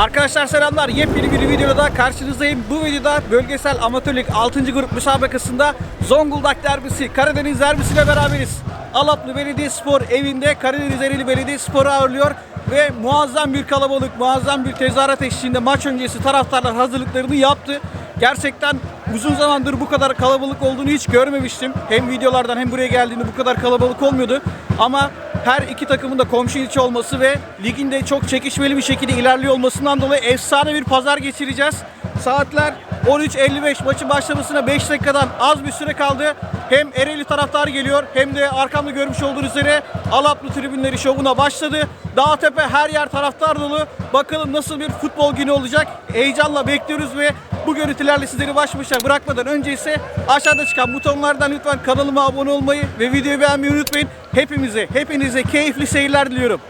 Arkadaşlar selamlar. Yepyeni bir videoda karşınızdayım. Bu videoda bölgesel amatörlük 6. grup müsabakasında Zonguldak derbisi, Karadeniz derbisiyle beraberiz. Alaplı Belediyespor evinde Karadeniz Ereğli Belediyespor'u ağırlıyor ve muazzam bir kalabalık, muazzam bir tezahürat eşliğinde maç öncesi taraftarlar hazırlıklarını yaptı. Gerçekten uzun zamandır bu kadar kalabalık olduğunu hiç görmemiştim. Hem videolardan hem buraya geldiğinde bu kadar kalabalık olmuyordu. Ama her iki takımın da komşu ilçe olması ve liginde çok çekişmeli bir şekilde ilerliyor olmasından dolayı efsane bir pazar geçireceğiz. Saatler 13.55 maçın başlamasına 5 dakikadan az bir süre kaldı. Hem Ereğli taraftar geliyor hem de arkamda görmüş olduğunuz üzere Alaplı tribünleri şovuna başladı. Dağtepe her yer taraftar dolu. Bakalım nasıl bir futbol günü olacak. Heyecanla bekliyoruz ve bu görüntülerle sizleri baş başa bırakmadan önce ise aşağıda çıkan butonlardan lütfen kanalıma abone olmayı ve videoyu beğenmeyi unutmayın. Hepimize, hepinize keyifli seyirler diliyorum.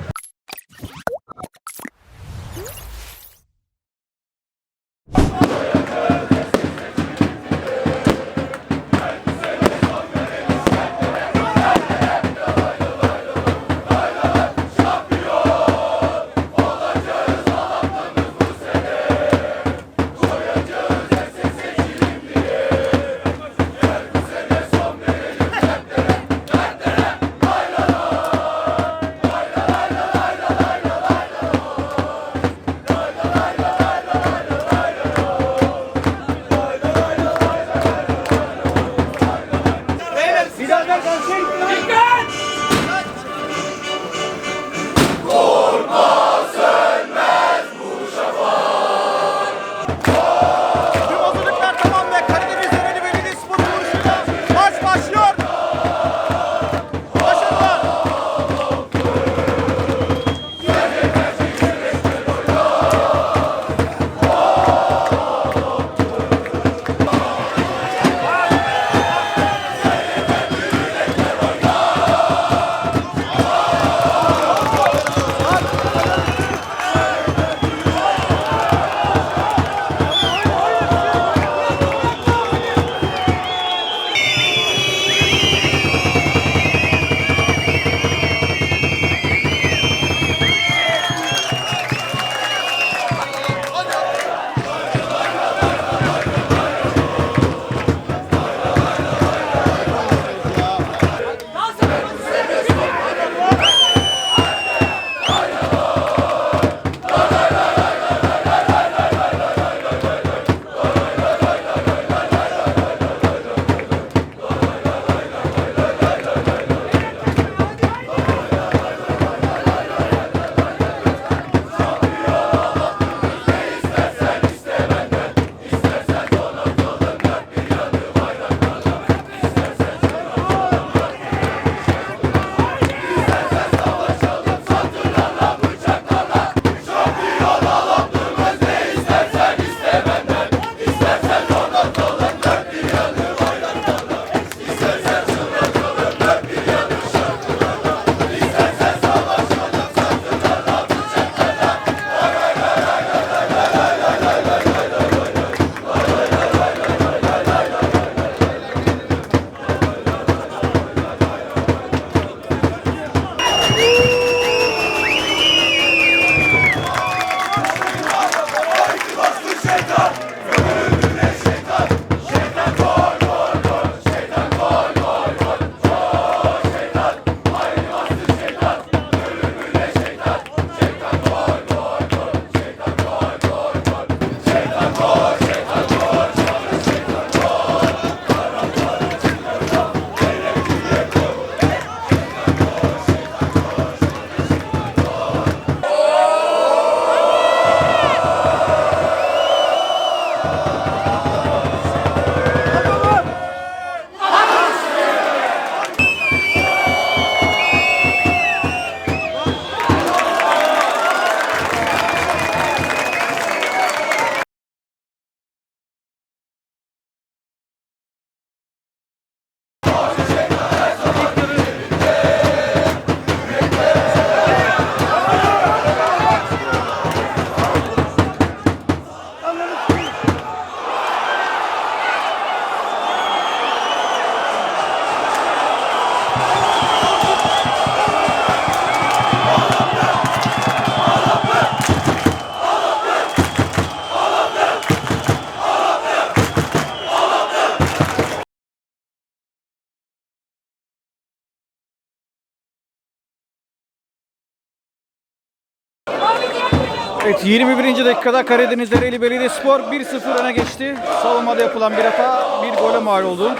Evet 21. dakikada Karadeniz Ereğli Belediyespor 1-0 öne geçti. Savunmada yapılan bir hata bir gole mal oldu.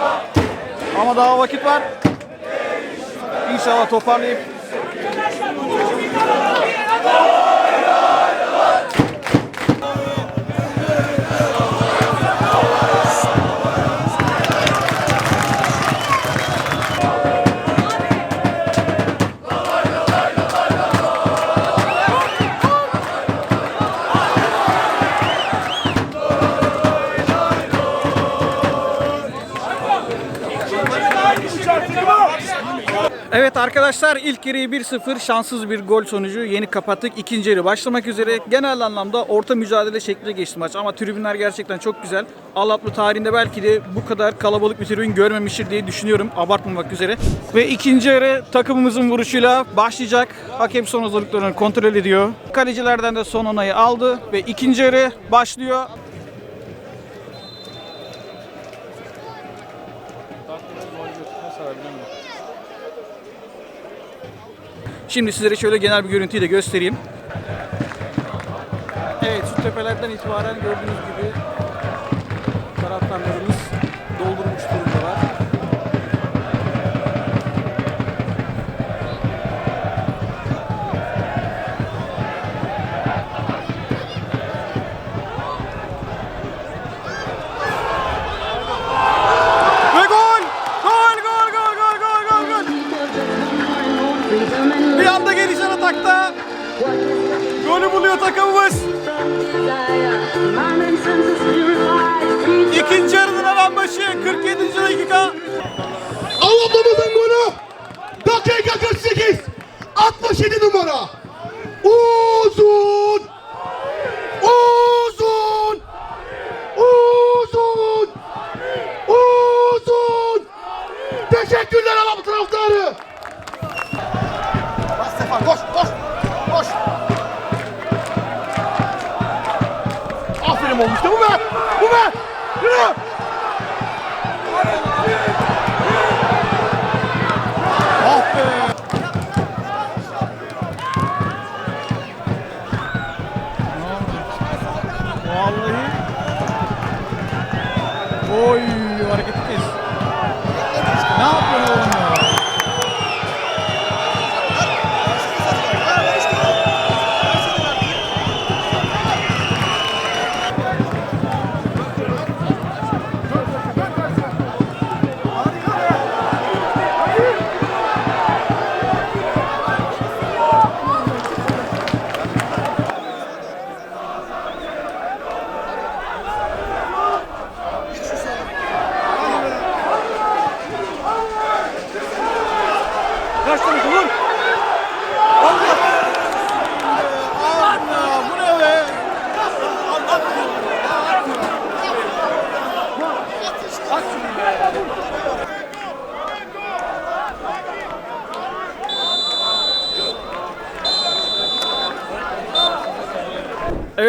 Ama daha vakit var. İnşallah toparlayıp Evet arkadaşlar ilk yarıyı 1-0 şanssız bir gol sonucu yeni kapattık. İkinci yarı başlamak üzere genel anlamda orta mücadele şekli geçti maç ama tribünler gerçekten çok güzel. Alaplı tarihinde belki de bu kadar kalabalık bir tribün görmemiştir diye düşünüyorum abartmamak üzere. Ve ikinci yarı takımımızın vuruşuyla başlayacak. Hakem son hazırlıklarını kontrol ediyor. Kalecilerden de son onayı aldı ve ikinci yarı başlıyor. Şimdi sizlere şöyle genel bir görüntüyü de göstereyim. Evet şu tepelerden itibaren gördüğünüz gibi taraftarlarımız 67 numara. Uzun. Uzun. Uzun. Uzun. Teşekkürler Alam taraftarı. Bas Stefan koş koş. Koş. Aferin olmuş da bu be. Bu be. Yürü.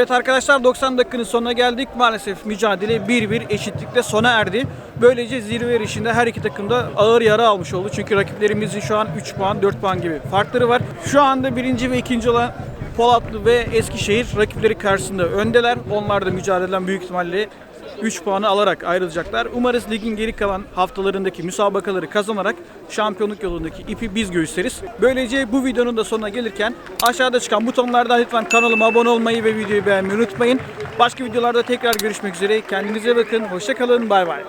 Evet arkadaşlar 90 dakikanın sonuna geldik. Maalesef mücadele 1-1 eşitlikle sona erdi. Böylece zirve yarışında her iki takım da ağır yara almış oldu. Çünkü rakiplerimizin şu an 3 puan 4 puan gibi farkları var. Şu anda birinci ve ikinci olan Polatlı ve Eskişehir rakipleri karşısında öndeler. Onlar da mücadeleden büyük ihtimalle 3 puanı alarak ayrılacaklar. Umarız ligin geri kalan haftalarındaki müsabakaları kazanarak şampiyonluk yolundaki ipi biz göğüsleriz. Böylece bu videonun da sonuna gelirken aşağıda çıkan butonlardan lütfen kanalıma abone olmayı ve videoyu beğenmeyi unutmayın. Başka videolarda tekrar görüşmek üzere. Kendinize bakın. Hoşçakalın. Bay bay.